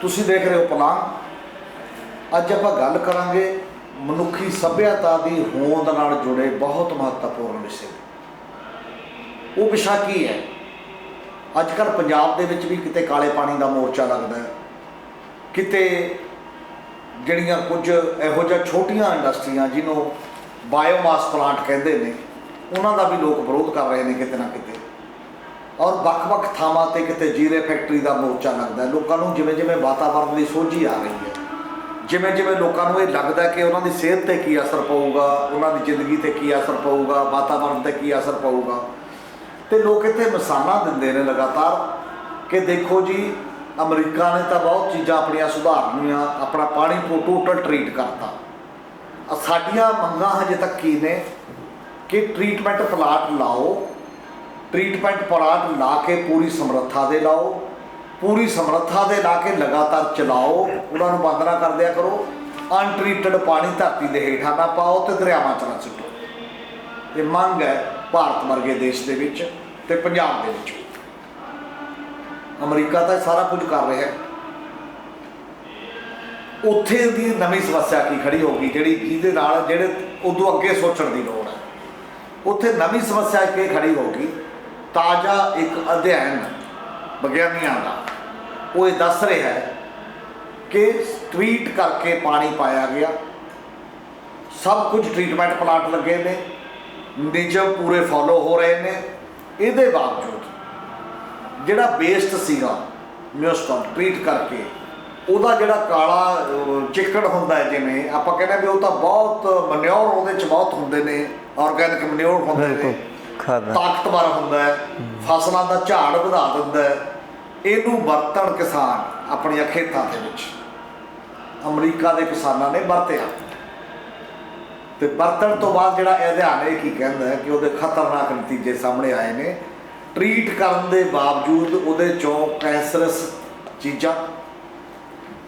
ਤੁਸੀਂ ਦੇਖ ਰਹੇ ਹੋ ਪਲਾਂਗ ਅੱਜ ਆਪਾਂ ਗੱਲ ਕਰਾਂਗੇ ਮਨੁੱਖੀ ਸੱਭਿਅਤਾ ਦੀ ਹੋਂਦ ਨਾਲ ਜੁੜੇ ਬਹੁਤ ਮਹੱਤਵਪੂਰਨ ਵਿਸ਼ੇ। ਉਹ ਵਿਸ਼ਾ ਕੀ ਹੈ? ਅੱਜ ਕੱਲ੍ਹ ਪੰਜਾਬ ਦੇ ਵਿੱਚ ਵੀ ਕਿਤੇ ਕਾਲੇ ਪਾਣੀ ਦਾ ਮੋਰਚਾ ਲੱਗਦਾ ਹੈ। ਕਿਤੇ ਜਿਹੜੀਆਂ ਕੁਝ ਇਹੋ ਜਿਹਾ ਛੋਟੀਆਂ ਇੰਡਸਟਰੀਆਂ ਜਿਹਨੂੰ ਬਾਇਓਮਾਸ ਪਲਾਂਟ ਕਹਿੰਦੇ ਨੇ, ਉਹਨਾਂ ਦਾ ਵੀ ਲੋਕ ਵਿਰੋਧ ਕਰ ਰਹੇ ਨੇ ਕਿਤੇ ਨਾ ਕਿਤੇ। ਔਰ ਵੱਖ-ਵੱਖ ਥਾਵਾਂ ਤੇ ਕਿਤੇ ਜੀਰੇ ਫੈਕਟਰੀ ਦਾ ਮੋਰਚਾ ਲੱਗਦਾ ਲੋਕਾਂ ਨੂੰ ਜਿਵੇਂ ਜਿਵੇਂ ਵਾਤਾਵਰਣ ਦੀ ਸੋਝੀ ਆ ਰਹੀ ਹੈ, ਜਿਵੇਂ ਜਿਵੇਂ ਲੋਕਾਂ ਨੂੰ ਇਹ ਲੱਗਦਾ ਕਿ ਉਹਨਾਂ ਦੀ ਸਿਹਤ ਤੇ ਕੀ ਅਸਰ ਪਊਗਾ, ਉਹਨਾਂ ਦੀ ਜ਼ਿੰਦਗੀ ਤੇ ਕੀ ਅਸਰ ਪਊਗਾ ਵਾਤਾਵਰਣ ਤੇ ਕੀ ਅਸਰ ਪਊਗਾ। ਤੇ ਲੋਕ ਇੱਥੇ ਮਿਸਾਲਾਂ ਦਿੰਦੇ ਨੇ ਲਗਾਤਾਰ ਕਿ ਦੇਖੋ ਜੀ, ਅਮਰੀਕਾ ਨੇ ਤਾਂ ਬਹੁਤ ਚੀਜ਼ਾਂ ਆਪਣੀਆਂ ਸੁਧਾਰ ਲਈਆਂ ਆਪਣਾ ਪਾਣੀ ਨੂੰ ਟੋਟਲ ਟ੍ਰੀਟ ਕਰਤਾ। ਸਾਡੀਆਂ ਮੰਗਾਂ ਹਜੇ ਤੱਕ ਕੀ ਨੇ? ਕਿ ਟ੍ਰੀਟਮੈਂਟ ਪਲਾਟ ਲਾਓ ਟ੍ਰੀਟਮੈਂਟ ਪਲਾਂਟ ਲਾ ਕੇ ਪੂਰੀ ਸਮਰੱਥਾ ਦੇ ਲਾਓ, ਪੂਰੀ ਸਮਰੱਥਾ ਦੇ ਲਾ ਕੇ ਲਗਾਤਾਰ ਚਲਾਓ, ਉਹਨਾਂ ਨੂੰ ਬੰਦ ਨਾ ਕਰ ਦਿਆ ਕਰੋ, ਅਨਟ੍ਰੀਟਡ ਪਾਣੀ ਧਰਤੀ ਦੇ ਹੇਠਾਂ ਨਾ ਪਾਓ ਤੇ ਦਰਿਆਵਾਂ ਚ ਨਾ ਸੁੱਟੋ। ਇਹ ਮੰਗ ਹੈ ਭਾਰਤ ਵਰਗੇ ਦੇਸ਼ ਦੇ ਵਿੱਚ ਤੇ ਪੰਜਾਬ ਦੇ ਵਿੱਚ। ਅਮਰੀਕਾ ਤਾਂ ਇਹ ਸਾਰਾ ਕੁਝ ਕਰ ਰਿਹਾ ਹੈ। ਉੱਥੇ ਦੀ ਨਵੀਂ ਸਮੱਸਿਆ ਕੀ ਖੜੀ ਹੋ ਗਈ ਜਿਹੜੀ ਜਿਹਦੇ ਨਾਲ ਜਿਹੜੇ ਉਦੋਂ ਅੱਗੇ ਸੋਚਣ ਦੀ ਲੋੜ ਹੈ। ਉੱਥੇ ਨਵੀਂ ਸਮੱਸਿਆ ਕੀ ਖੜੀ ਹੋ ਗਈ ਤਾਜ਼ਾ ਇੱਕ ਅਧਿਐਨ ਵਿਗਿਆਨੀਆਂ ਦਾ, ਉਹ ਇਹ ਦੱਸ ਰਿਹਾ ਹੈ ਕਿ ਟ੍ਰੀਟ ਕਰਕੇ ਪਾਣੀ ਪਾਇਆ ਗਿਆ। ਸਭ ਕੁਝ ਟ੍ਰੀਟਮੈਂਟ ਪਲਾਂਟ ਲੱਗੇ ਨੇ, ਨਿਯਮ ਪੂਰੇ ਫੋਲੋ ਹੋ ਰਹੇ ਨੇ। ਇਹਦੇ ਬਾਵਜੂਦ ਜਿਹੜਾ ਵੇਸਟ ਸੀਗਾ ਮਿਊਸਕਨ ਟ੍ਰੀਟ ਕਰਕੇ, ਉਹਦਾ ਜਿਹੜਾ ਕਾਲਾ ਚਿੱਕੜ ਹੁੰਦਾ ਹੈ ਜਿਵੇਂ, ਆਪਾਂ ਕਹਿੰਦੇ ਵੀ ਉਹ ਤਾਂ ਬਹੁਤ ਮਨਿਓਰ ਉਹਦੇ ਚ ਬਹੁਤ ਹੁੰਦੇ ਨੇ ਆਰਗੈਨਿਕ ਮਨਿਓਰ ਹੁੰਦੇ ਨੇ। ਤਾਕਤਵਰ ਹੁੰਦਾ ਹੈ, ਫਸਲਾਂ ਦਾ ਝਾੜ ਵਧਾ ਦਿੰਦਾ ਹੈ। ਇਹਨੂੰ ਵਰਤਣ ਕਿਸਾਨ ਆਪਣੀਆਂ ਖੇਤਾਂ ਦੇ ਵਿੱਚ। ਅਮਰੀਕਾ ਦੇ ਕਿਸਾਨਾਂ ਨੇ ਵਰਤਿਆ। ਤੇ ਵਰਤਣ ਤੋਂ ਬਾਅਦ ਜਿਹੜਾ ਇਹ ਅਧਿਐਨ ਇਹ ਕੀ ਕਹਿੰਦਾ ਹੈ ਕਿ ਉਹਦੇ ਖਤਰਨਾਕ ਨਤੀਜੇ ਸਾਹਮਣੇ ਆਏ ਨੇ। ਟ੍ਰੀਟ ਕਰਨ ਦੇ ਬਾਵਜੂਦ ਉਹਦੇ ਚੋਂ ਕੈਂਸਰਸ ਚੀਜ਼ਾਂ,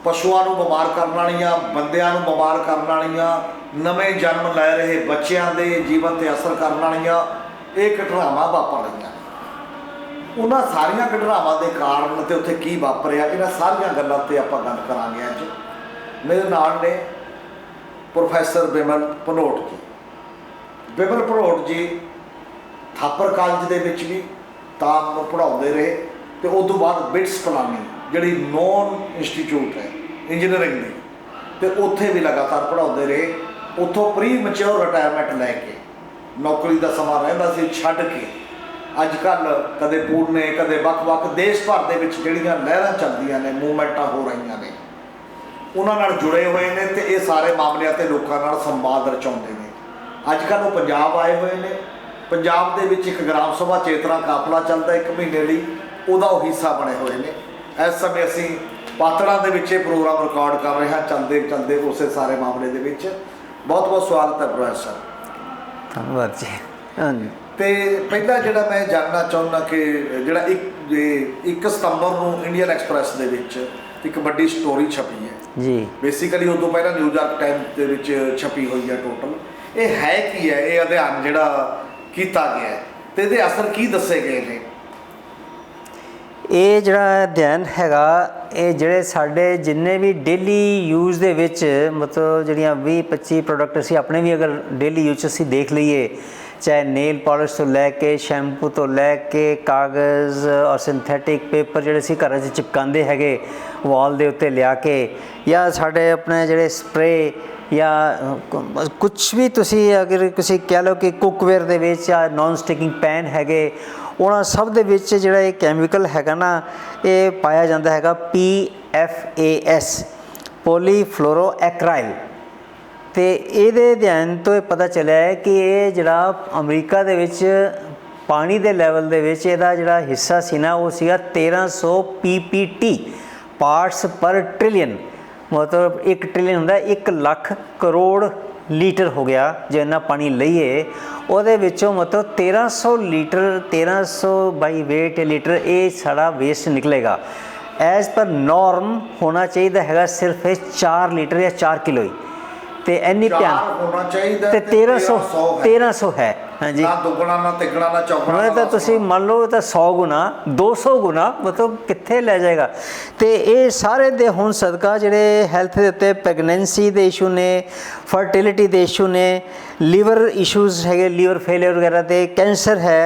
ਪਸ਼ੂਆਂ ਨੂੰ ਬਿਮਾਰ ਕਰਨ ਵਾਲੀਆਂ, ਬੰਦਿਆਂ ਨੂੰ ਬਿਮਾਰ ਕਰਨ ਵਾਲੀਆਂ, ਨਵੇਂ ਜਨਮ ਲੈ ਰਹੇ ਬੱਚਿਆਂ ਦੇ ਜੀਵਨ ਤੇ ਅਸਰ ਕਰਨ ਵਾਲੀਆਂ ਇਹ ਘਟਨਾਵਾਂ ਵਾਪਰ ਰਹੀਆਂ ਉਹਨਾਂ ਸਾਰੀਆਂ ਘਟਨਾਵਾਂ ਦੇ ਕਾਰਨ ਤੇ ਉੱਥੇ ਕੀ ਵਾਪਰਿਆ, ਇਹਨਾਂ ਸਾਰੀਆਂ ਗੱਲਾਂ ਤੇ ਆਪਾਂ ਗੱਲ ਕਰਾਂਗੇ ਅੱਜ। ਮੇਰੇ ਨਾਲ ਨੇ ਪ੍ਰੋਫੈਸਰ ਬਿਮਲ ਭਨੋਟ ਜੀ। ਬਿਮਲ ਭਨੋਟ ਜੀ ਥਾਪਰ ਕਾਲਜ ਦੇ ਵਿੱਚ ਵੀ ਤਾਂ ਪੜਾਉਂਦੇ ਰਹੇ ਤੇ ਉਸ ਤੋਂ ਬਾਅਦ ਬਿਟਸ ਪਲਾਨੀ ਜਿਹੜੀ ਨੌਨ ਇੰਸਟੀਚਿਊਟ ਹੈ, ਇੰਜੀਨੀਅਰਿੰਗ ਦੀ, ਤੇ ਉੱਥੇ ਵੀ ਲਗਾਤਾਰ ਪੜਾਉਂਦੇ ਰਹੇ। ਉੱਥੋਂ ਪ੍ਰੀ ਮੈਚੁਰ ਰਿਟਾਇਰਮੈਂਟ ਲੈ ਕੇ ਨੌਕਰੀ ਦਾ ਸਮਾਂ ਰਹਿੰਦਾ ਸੀ ਛੱਡ ਕੇ। ਅੱਜ ਕੱਲ ਕਦੇ ਪੂਰਨੇ, ਕਦੇ ਵੱਖ-ਵੱਖ ਦੇਸ਼ ਭਰ ਦੇ ਵਿੱਚ ਜਿਹੜੀਆਂ ਲਹਿਰਾਂ ਚੱਲਦੀਆਂ ਨੇ, ਮੂਵਮੈਂਟਾਂ ਹੋ ਰਹੀਆਂ ਨੇ, ਉਹਨਾਂ ਨਾਲ ਜੁੜੇ ਹੋਏ ਨੇ ਤੇ ਇਹ ਸਾਰੇ ਮਾਮਲਿਆਂ ਤੇ ਲੋਕਾਂ ਨਾਲ ਸੰਵਾਦ ਰਚਾਉਂਦੇ ਨੇ। ਅੱਜ ਕੱਲ੍ਹ ਉਹ ਪੰਜਾਬ ਆਏ ਹੋਏ ਨੇ। ਪੰਜਾਬ ਦੇ ਵਿੱਚ ਇੱਕ ਗ੍ਰਾਮ ਸਭਾ ਚੇਤਨਾ ਕਾਫਲਾ ਚੱਲਦਾ ਇੱਕ ਮਹੀਨੇ ਲਈ। ਉਹਦਾ ਉਹ ਹਿੱਸਾ ਬਣੇ ਹੋਏ ਨੇ। ਇਸ ਸਮੇਂ ਅਸੀਂ ਪਾਤੜਾਂ ਦੇ ਵਿੱਚ ਇਹ ਪ੍ਰੋਗਰਾਮ ਰਿਕਾਰਡ ਕਰ ਰਹੇ ਹਾਂ ਚਲਦੇ ਚਲਦੇ ਉਸੇ ਸਾਰੇ ਮਾਮਲੇ ਦੇ ਵਿੱਚ। ਬਹੁਤ ਬਹੁਤ ਸਵਾਗਤ ਹੈ ਪ੍ਰੋਫੈਸਰ। ਧੰਨਵਾਦ ਜੀ। ਹਾਂਜੀ। ਤੇ ਪਹਿਲਾਂ ਜਿਹੜਾ ਮੈਂ ਜਾਣਨਾ ਚਾਹੁੰਦਾ ਕਿ ਜਿਹੜਾ ਇੱਕ 1 ਸਤੰਬਰ ਨੂੰ ਇੰਡੀਅਨ ਐਕਸਪ੍ਰੈਸ ਦੇ ਵਿੱਚ ਇੱਕ ਵੱਡੀ ਸਟੋਰੀ ਛਪੀ ਹੈ। ਜੀ। ਬੇਸਿਕਲੀ ਉਦੋਂ ਪਹਿਲਾਂ ਨਿਊਯਾਰਕ ਟਾਈਮਸ ਦੇ ਵਿੱਚ ਛਪੀ ਹੋਈ ਹੈ ਟੋਟਲ ਇਹ ਹੈ ਕੀ ਹੈ? ਇਹ ਅਧਿਐਨ ਜਿਹੜਾ ਕੀਤਾ ਗਿਆ ਤੇ ਇਹਦੇ ਅਸਰ ਕੀ ਦੱਸੇ ਗਏ ਨੇ? ਇਹ ਜਿਹੜਾ ਅਧਿਐਨ ਹੈਗਾ, ਇਹ ਜਿਹੜੇ ਸਾਡੇ ਜਿੰਨੇ ਵੀ ਡੇਲੀ ਯੂਜ਼ ਦੇ ਵਿੱਚ ਮਤਲਬ ਜਿਹੜੀਆਂ 20 25 ਪ੍ਰੋਡਕਟ ਅਸੀਂ ਆਪਣੇ ਵੀ ਅਗਰ ਡੇਲੀ ਯੂਜ਼ 'ਚ ਅਸੀਂ ਦੇਖ ਲਈਏ, ਚਾਹੇ ਨੇਲ ਪਾਲਿਸ਼ ਤੋਂ ਲੈ ਕੇ ਸ਼ੈਂਪੂ ਤੋਂ ਲੈ ਕੇ ਕਾਗਜ਼ ਔਰ ਸਿੰਥੈਟਿਕ ਪੇਪਰ ਜਿਹੜੇ ਅਸੀਂ ਘਰਾਂ 'ਚ ਚਿਪਕਾਉਂਦੇ ਹੈਗੇ ਵਾਲ ਦੇ ਉੱਤੇ ਲਿਆ ਕੇ ਜਾਂ ਸਾਡੇ ਆਪਣੇ ਜਿਹੜੇ ਸਪਰੇ ਜਾਂ ਕੁਝ ਵੀ ਤੁਸੀਂ ਅਗਰ ਤੁਸੀਂ ਕਹਿ ਲਓ ਕਿ ਕੁੱਕਵੇਅਰ ਦੇ ਵਿੱਚ ਜਾਂ ਨਾਨ ਸਟਿਕਿੰਗ ਪੈਨ ਹੈਗੇ ਉਹਨਾਂ ਸਭ ਦੇ ਵਿੱਚ ਜਿਹੜਾ ਇਹ ਕੈਮੀਕਲ ਹੈਗਾ ਨਾ, ਇਹ ਪਾਇਆ ਜਾਂਦਾ ਹੈਗਾ ਪੀ ਐਫ ਏ PFAS ਪੋਲੀਫਲੋਰੋਐਕਰਾਈਲ ਤੇ ਇਹਦੇ ਅਧਿਐਨ ਤੋਂ ਇਹ ਪਤਾ ਚੱਲਿਆ ਹੈ ਕਿ ਇਹ ਜਿਹੜਾ ਅਮਰੀਕਾ ਦੇ ਵਿੱਚ ਪਾਣੀ ਦੇ ਲੈਵਲ ਦੇ ਵਿੱਚ ਇਹਦਾ ਜਿਹੜਾ ਹਿੱਸਾ ਸੀ ਨਾ, ਉਹ ਸੀਗਾ 1300 ਪੀਪੀਟੀ ਪਾਰਟਸ ਪਰ ਟ੍ਰਿਲੀਅਨ ਮਤਲਬ 1 ਟ੍ਰਿਲੀਅਨ ਹੁੰਦਾ 1 ਲੱਖ ਕਰੋੜ ਲੀਟਰ ਹੋ ਗਿਆ ਜੇ ਇੰਨਾ ਪਾਣੀ ਲਈਏ ਉਹਦੇ ਵਿੱਚੋਂ ਮਤਲਬ 1300 ਲੀਟਰ 1300 ਬਾਈ weight ਲੀਟਰ ਇਹ ਸਾਡਾ ਵੇਸਟ ਨਿਕਲੇਗਾ। ਐਜ਼ ਪਰ ਨਾਰਮ ਹੋਣਾ ਚਾਹੀਦਾ ਹੈਗਾ ਸਿਰਫ ਇਹ 4 ਲੀਟਰ ਜਾਂ 4 ਕਿਲੋ ਹੀ। ਤੇ ਇੰਨੀ ਚਾਰ ਧਿਆਨ ਹੋਣਾ ਚਾਹੀਦਾ ਤੇ 1300 ਹੈ। 1300 ਹੈ। ਹਾਂਜੀ। ਨਾ ਦੁੱਗਣਾ ਨਾ ਤਿੱਗਣਾ ਨਾ ਚੌਗਣਾ ਹੁਣ ਤਾਂ ਤੁਸੀਂ ਮੰਨ ਲਓ ਤਾਂ 100 ਗੁਣਾ 200 ਗੁਣਾ ਮਤਲਬ ਕਿੱਥੇ ਲੈ ਜਾਏਗਾ? ਤੇ ਇਹ ਸਾਰੇ ਦੇ ਹੁਣ ਸਦਕਾ ਜਿਹੜੇ ਹੈਲਥ ਦੇ ਉੱਤੇ ਪ੍ਰੈਗਨੈਂਸੀ ਦੇ ਇਸ਼ੂ ਨੇ ਫਰਟੀਲਿਟੀ ਦੇ ਇਸ਼ੂ ਨੇ ਲੀਵਰ ਇਸ਼ੂਜ਼ ਹੈਗੇ ਲੀਵਰ ਫੇਲਿਅਰ ਵਗੈਰਾ ਤੇ ਕੈਂਸਰ ਹੈ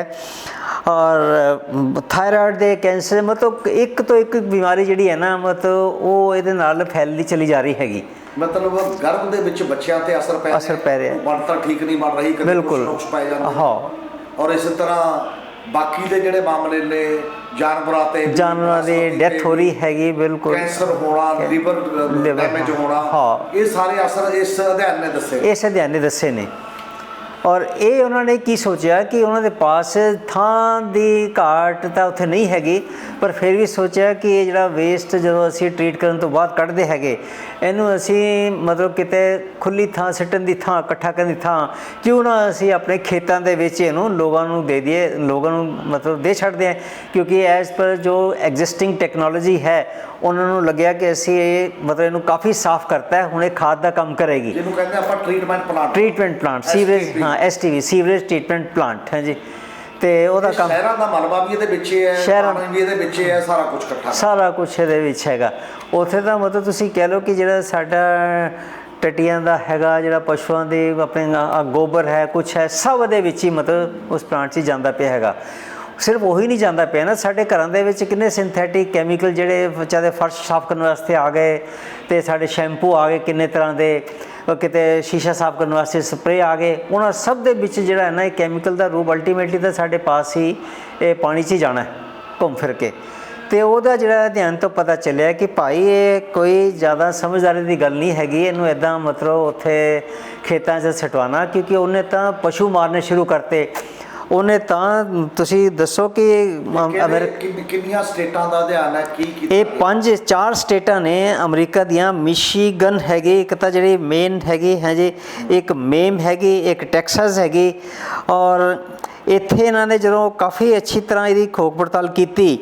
ਔਰ ਥਾਇਰਾਇਡ ਦੇ ਕੈਂਸਰ ਮਤਲਬ ਇੱਕ ਤੋਂ ਇੱਕ ਬਿਮਾਰੀ ਜਿਹੜੀ ਹੈ ਨਾ ਮਤਲਬ ਉਹ ਇਹਦੇ ਨਾਲ ਫੈਲਦੀ ਚਲੀ ਜਾ ਰਹੀ ਹੈਗੀ। ਮਤਲਬ ਗਰਭ ਦੇ ਵਿੱਚ ਬੱਚਿਆਂ ਤੇ ਅਸਰ ਪੈ ਅਸਰ ਪੈ ਰਿਹਾ ਹੈ। ਬਣਤਰ ਠੀਕ ਨਹੀਂ ਬਣ ਰਹੀ ਕਦੇ ਨੁਕਸ ਪੈ ਜਾਂਦੇ। ਹਾਂ। ਔਰ ਇਸੇ ਤਰ੍ਹਾਂ ਬਾਕੀ ਦੇ ਜਿਹੜੇ ਮਾਮਲੇ ਨੇ ਜਾਨਵਰਾਂ ਤੇ ਜਾਨਵਰਾਂ ਦੀ ਡੈਥ ਹੋ ਰਹੀ ਹੈਗੀ ਬਿਲਕੁਲ ਕੈਂਸਰ ਹੋਣਾ ਲੀਵਰ ਡੈਮੇਜ ਹੋਣਾ ਹਾਂ। ਇਹ ਸਾਰੇ ਅਸਰ ਇਸ ਅਧਿਐਨ ਨੇ ਦੱਸੇ ਇਸ ਅਧਿਐਨ ਨੇ ਦੱਸੇ ਨੇ ਔਰ ਇਹ ਉਹਨਾਂ ਨੇ ਕੀ ਸੋਚਿਆ ਕਿ ਉਹਨਾਂ ਦੇ ਪਾਸ ਥਾਂ ਦੀ ਘਾਟ ਤਾਂ ਉੱਥੇ ਨਹੀਂ ਹੈਗੀ ਪਰ ਫਿਰ ਵੀ ਸੋਚਿਆ ਕਿ ਇਹ ਜਿਹੜਾ ਵੇਸਟ ਜਦੋਂ ਅਸੀਂ ਟ੍ਰੀਟ ਕਰਨ ਤੋਂ ਬਾਅਦ ਕੱਢਦੇ ਹੈਗੇ ਇਹਨੂੰ ਅਸੀਂ ਮਤਲਬ ਕਿਤੇ ਖੁੱਲੀ ਥਾਂ ਸਿੱਟਣ ਦੀ ਥਾਂ ਇਕੱਠਾ ਕਰਨ ਦੀ ਥਾਂ ਕਿਉਂ ਨਾ ਅਸੀਂ ਆਪਣੇ ਖੇਤਾਂ ਦੇ ਵਿੱਚ ਇਹਨੂੰ ਲੋਕਾਂ ਨੂੰ ਦੇ ਦਈਏ ਲੋਕਾਂ ਨੂੰ ਮਤਲਬ ਦੇ ਛੱਡਦੇ ਹਾਂ। ਕਿਉਂਕਿ ਐਜ਼ ਪਰ ਜੋ ਐਗਜ਼ਿਸਟਿੰਗ ਟੈਕਨੋਲੋਜੀ ਹੈ ਉਹਨਾਂ ਨੂੰ ਲੱਗਿਆ ਕਿ ਅਸੀਂ ਇਹ ਮਤਲਬ ਇਹਨੂੰ ਕਾਫੀ ਸਾਫ਼ ਕਰਤਾ ਹੈ ਹੁਣ ਇਹ ਖਾਦ ਦਾ ਕੰਮ ਕਰੇਗੀ। ਜਿਹਨੂੰ ਕਹਿੰਦੇ ਆਪਾਂ treatment plant treatment plant sewerage ਹਾਂ ਐਸਟੀਵੀ ਸੀਵਰੇਜ ਟ੍ਰੀਟਮੈਂਟ ਪਲਾਂਟ ਹੈ ਜੀ ਤੇ ਉਹਦਾ ਕੰਮ ਸ਼ਹਿਰਾਂ ਦਾ ਮਲਬਾ ਵੀ ਇਹਦੇ ਵਿੱਚ ਹੀ ਸ਼ਹਿਰਾਂ- ਵੀ ਇਹਦੇ ਵਿੱਚ ਹੀ ਸਾਰਾ ਕੁਝ ਇਕੱਠਾ। ਸਾਰਾ ਕੁਝ ਇਹਦੇ ਵਿੱਚ ਹੈਗਾ। ਉੱਥੇ ਤਾਂ ਮਤਲਬ ਤੁਸੀਂ ਕਹਿ ਲਓ ਕਿ ਜਿਹੜਾ ਸਾਡਾ ਟਟੀਆਂ ਦਾ ਹੈਗਾ ਜਿਹੜਾ ਪਸ਼ੂਆਂ ਦੇ ਆਪਣੇ ਗੋਬਰ ਹੈ ਕੁਝ ਹੈ ਸਭ ਦੇ ਵਿੱਚ ਹੀ ਮਤਲਬ ਉਸ ਪਲਾਂਟ 'ਚ ਜਾਂਦਾ ਪਿਆ ਹੈਗਾ। ਸਿਰਫ ਉਹੀ ਨਹੀਂ ਜਾਂਦਾ ਪਿਆ ਨਾ, ਸਾਡੇ ਘਰਾਂ ਦੇ ਵਿੱਚ ਕਿੰਨੇ ਸਿੰਥੈਟਿਕ ਕੈਮੀਕਲ ਜਿਹੜੇ ਬੱਚਾ ਦੇ ਫਰਸ਼ ਸਾਫ਼ ਕਰਨ ਵਾਸਤੇ ਆ ਗਏ ਤੇ ਸਾਡੇ ਸ਼ੈਂਪੂ ਆ ਗਏ, ਕਿੰਨੇ ਤਰ੍ਹਾਂ ਦੇ ਕਿਤੇ ਸ਼ੀਸ਼ਾ ਸਾਫ਼ ਕਰਨ ਵਾਸਤੇ ਸਪਰੇ ਆ ਗਏ। ਉਹਨਾਂ ਸਭ ਦੇ ਵਿੱਚ ਜਿਹੜਾ ਹੈ ਨਾ, ਇਹ ਕੈਮੀਕਲ ਦਾ ਰੂਪ ਅਲਟੀਮੇਟਲੀ ਤਾਂ ਸਾਡੇ ਪਾਸ ਹੀ ਇਹ ਪਾਣੀ 'ਚ ਹੀ ਜਾਣਾ ਹੈ, ਘੁੰਮ ਫਿਰ ਕੇ। ਤੇ ਉਹਦਾ ਜਿਹੜਾ ਅਧਿਐਨ ਤੋਂ ਪਤਾ ਚੱਲਿਆ ਕਿ ਭਾਈ ਇਹ ਕੋਈ ਜ਼ਿਆਦਾ ਸਮਝਦਾਰੀ ਦੀ ਗੱਲ ਨਹੀਂ ਹੈਗੀ, ਇਹਨੂੰ ਇਦਾਂ ਮਤਲਬ ਉੱਥੇ ਖੇਤਾਂ 'ਚ ਛਟਵਾਣਾ ਕਿਉਂਕਿ ਉਹਨੇ ਤਾਂ ਪਸ਼ੂ ਮਾਰਨੇ ਸ਼ੁਰੂ ਕਰਤੇ। ਉਹਨੇ ਤਾਂ ਤੁਸੀਂ ਦੱਸੋ ਕਿ ਅਮਰ ਕਿੰਨੀਆਂ ਸਟੇਟਾਂ ਦਾ ਅਧਿਐਨ ਹੈ? ਕੀ ਕੀਤਾ ਇਹ ਪੰਜ ਚਾਰ ਸਟੇਟਾਂ ਨੇ ਅਮਰੀਕਾ ਦੀਆਂ। ਮਿਸ਼ੀਗਨ ਹੈਗੀ ਇੱਕ ਤਾਂ ਜਿਹੜੀ ਮੇਨ ਹੈਗੀ ਹੈ ਜੀ ਇੱਕ ਮੇਮ ਹੈਗੀ ਇੱਕ ਟੈਕਸਸ ਹੈਗੀ। ਔਰ ਇੱਥੇ ਇਹਨਾਂ ਨੇ ਜਦੋਂ ਕਾਫੀ ਅੱਛੀ ਤਰ੍ਹਾਂ ਇਹਦੀ ਖੋਜ ਪੜਤਾਲ ਕੀਤੀ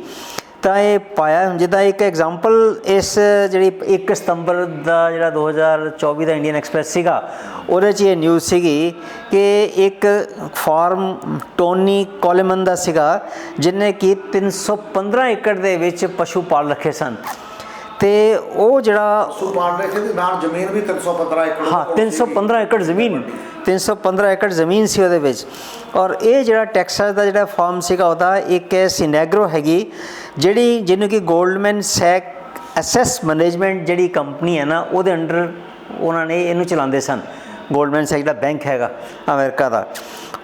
ਤਾਂ ਇਹ ਪਾਇਆ ਜਿੱਦਾਂ ਇੱਕ ਐਗਜ਼ਾਮਪਲ ਇਸ ਜਿਹੜੀ 1 ਸਤੰਬਰ ਦਾ ਜਿਹੜਾ 2024 ਦਾ ਇੰਡੀਅਨ ਐਕਸਪ੍ਰੈਸ ਸੀਗਾ, ਉਹਦੇ 'ਚ ਇਹ ਨਿਊਜ਼ ਸੀਗੀ ਕਿ ਇੱਕ ਫਾਰਮ ਟੋਨੀ ਕੋਲੇਮਨ ਦਾ ਸੀਗਾ, ਜਿਨੇ ਕਿ 315 ਏਕੜ ਦੇ ਵਿੱਚ ਪਸ਼ੂ ਪਾਲ ਰੱਖੇ ਸਨ। ਤੇ ਉਹ ਜਿਹੜਾ ਪਸ਼ੂ ਪਾਲ ਰਹੇ ਸੀ ਨਾਲ ਜ਼ਮੀਨ ਵੀ 315 ਏਕੜ ਹਾਂ 315 ਏਕੜ ਜ਼ਮੀਨ 315 ਏਕੜ ਜ਼ਮੀਨ ਸੀ ਉਹਦੇ ਵਿੱਚ। ਔਰ ਇਹ ਜਿਹੜਾ ਟੈਕਸਾਸ ਦਾ ਜਿਹੜਾ ਫਾਰਮ ਸੀਗਾ ਉਹਦਾ ਇੱਕ ਸਿਨੈਗਰੋ ਹੈਗੀ ਜਿਹੜੀ ਜਿਹਨੂੰ ਕਿ 골ਡਮੈਨ ਸੈਕ ਐਸਐਸ ਮੈਨੇਜਮੈਂਟ ਜਿਹੜੀ ਕੰਪਨੀ ਹੈ ਨਾ ਉਹਦੇ ਅੰਡਰ ਉਹਨਾਂ ਨੇ ਇਹਨੂੰ ਚਲਾਉਂਦੇ ਸਨ। 골ਡਮੈਨ ਸੈਕ ਦਾ ਬੈਂਕ ਹੈਗਾ ਅਮਰੀਕਾ ਦਾ।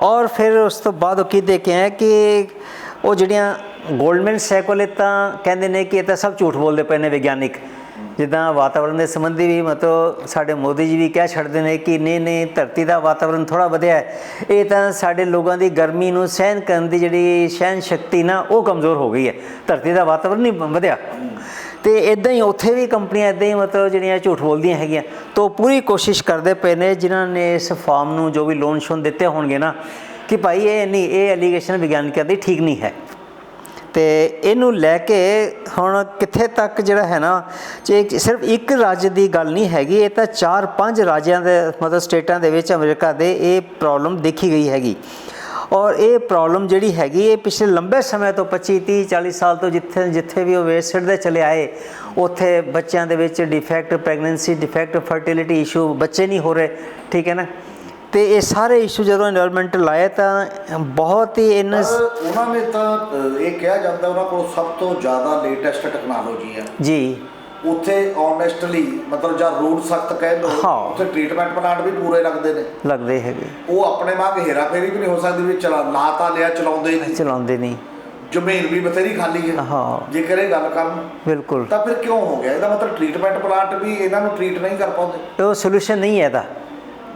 ਔਰ ਫਿਰ ਉਸ ਤੋਂ ਬਾਅਦ ਉਹ ਕੀ ਦੇਖਿਆ ਕਿ ਉਹ ਜਿਹੜੀਆਂ ਗੋਲਡਮੈਨ ਸੈਕ ਵਾਲੇ ਤਾਂ ਕਹਿੰਦੇ ਨੇ ਕਿ ਇਹ ਤਾਂ ਸਭ ਝੂਠ ਬੋਲਦੇ ਪਏ ਨੇ ਵਿਗਿਆਨਿਕ। ਜਿੱਦਾਂ ਵਾਤਾਵਰਣ ਦੇ ਸੰਬੰਧੀ ਵੀ ਮਤਲਬ ਸਾਡੇ ਮੋਦੀ ਜੀ ਵੀ ਕਹਿ ਛੱਡਦੇ ਨੇ ਕਿ ਨਹੀਂ ਨਹੀਂ, ਧਰਤੀ ਦਾ ਵਾਤਾਵਰਣ ਥੋੜਾ ਵਧਿਆ ਹੈ। ਇਹ ਤਾਂ ਸਾਡੇ ਲੋਕਾਂ ਦੀ ਗਰਮੀ ਨੂੰ ਸਹਿਨ ਕਰਨ ਦੀ ਜਿਹੜੀ ਸਹਿਨ ਸ਼ਕਤੀ ਨਾ ਉਹ ਕਮਜ਼ੋਰ ਹੋ ਗਈ ਹੈ। ਧਰਤੀ ਦਾ ਵਾਤਾਵਰਣ ਨਹੀਂ ਵਧਿਆ। ਤੇ ਇਦਾਂ ਹੀ ਉੱਥੇ ਵੀ ਕੰਪਨੀਆਂ ਇਦਾਂ ਹੀ ਮਤਲਬ ਜਿਹੜੀਆਂ ਝੂਠ ਬੋਲਦੀਆਂ ਹੈਗੀਆਂ। ਤੋਂ ਪੂਰੀ ਕੋਸ਼ਿਸ਼ ਕਰਦੇ ਪਏ ਨੇ, ਜਿਨ੍ਹਾਂ ਨੇ ਇਸ ਫਾਰਮ ਨੂੰ ਜੋ ਵੀ ਲੋਨ ਸ਼ੋਨ ਦਿੱਤੇ ਹੋਣਗੇ ਨਾ, ਕਿ ਭਾਈ ਇਹ ਨਹੀਂ, ਇਹ ਐਲੀਗੇਸ਼ਨ ਵਿਗਿਆਨਿਕਾਂ ਦੀ ਠੀਕ ਨਹੀਂ ਹੈ। ਤੇ ਇਹਨੂੰ ਲੈ ਕੇ ਹੁਣ ਕਿੱਥੇ ਤੱਕ ਜਿਹੜਾ ਹੈ ਨਾ, ਜੇ ਸਿਰਫ ਇੱਕ ਰਾਜ ਦੀ ਗੱਲ ਨਹੀਂ ਹੈਗੀ, ਇਹ ਤਾਂ ਚਾਰ ਪੰਜ ਰਾਜਾਂ ਦੇ, ਮਤਲਬ ਸਟੇਟਾਂ ਦੇ ਵਿੱਚ ਅਮਰੀਕਾ ਦੇ ਇਹ ਪ੍ਰੋਬਲਮ ਦੇਖੀ ਗਈ ਹੈਗੀ। ਔਰ ਇਹ ਪ੍ਰੋਬਲਮ ਜਿਹੜੀ ਹੈਗੀ, ਇਹ ਪਿਛਲੇ ਲੰਬੇ ਸਮੇਂ ਤੋਂ 25 30 40 ਸਾਲ ਤੋਂ ਜਿੱਥੇ ਜਿੱਥੇ ਵੀ ਉਹ ਵੇਸਟ ਦੇ ਚਲੇ ਆਏ, ਉੱਥੇ ਬੱਚਿਆਂ ਦੇ ਵਿੱਚ defect pregnancy defect fertility issue ਬੱਚੇ ਨਹੀਂ ਹੋ ਰਹੇ, ਠੀਕ ਹੈ ਨਾ? ਤੇ ਇਹ ਸਾਰੇ ਇਸ਼ੂ ਜਦੋਂ এনवायरमेंटਲ ਆਇਆ ਤਾਂ ਬਹੁਤ ਹੀ ਇਨ ਉਹਨਾਂ ਨੇ ਤਾਂ ਇਹ ਕਿਹਾ ਜਾਂਦਾ ਉਹਨਾਂ ਕੋਲ ਸਭ ਤੋਂ ਜ਼ਿਆਦਾ ਲੇਟੈਸਟ ਟੈਕਨੋਲੋਜੀ ਆ। ਜੀ। ਉੱਥੇ ਓਨੈਸਟਲੀ ਮਤਲਬ ਜਾਂ ਰੂਟ ਸਖਤ ਕਹਿ ਲੋ ਉੱਥੇ ਟ੍ਰੀਟਮੈਂਟ ਪਲਾਂਟ ਵੀ ਪੂਰੇ ਲੱਗਦੇ ਨੇ। ਲੱਗਦੇ ਹੈਗੇ। ਉਹ ਆਪਣੇ ਮਾਂ ਕੇ ਹੇਰਾ ਫੇਰੀ ਵੀ ਨਹੀਂ ਹੋ ਸਕਦੀ ਵੀ ਚਲਾ ਲਾ ਤਾਂ ਲਿਆ ਚਲਾਉਂਦੇ ਨਹੀਂ। ਚਲਾਉਂਦੇ ਨਹੀਂ। ਜ਼ਮੀਨ ਵੀ ਬਥੇਰੀ ਖਾਲੀ ਹੈ ਹਾਂ। ਜੇ ਕਰੇ ਗੱਲ ਕਰਨ ਬਿਲਕੁਲ। ਤਾਂ ਫਿਰ ਕਿਉਂ ਹੋ ਗਿਆ? ਇਹਦਾ ਮਤਲਬ ਟ੍ਰੀਟਮੈਂਟ ਪਲਾਂਟ ਵੀ ਇਹਨਾਂ ਨੂੰ ਟ੍ਰੀਟ ਨਹੀਂ ਕਰ ਪਾਉਂਦੇ। ਉਹ ਸੋਲੂਸ਼ਨ ਨਹੀਂ ਹੈ ਇਹਦਾ।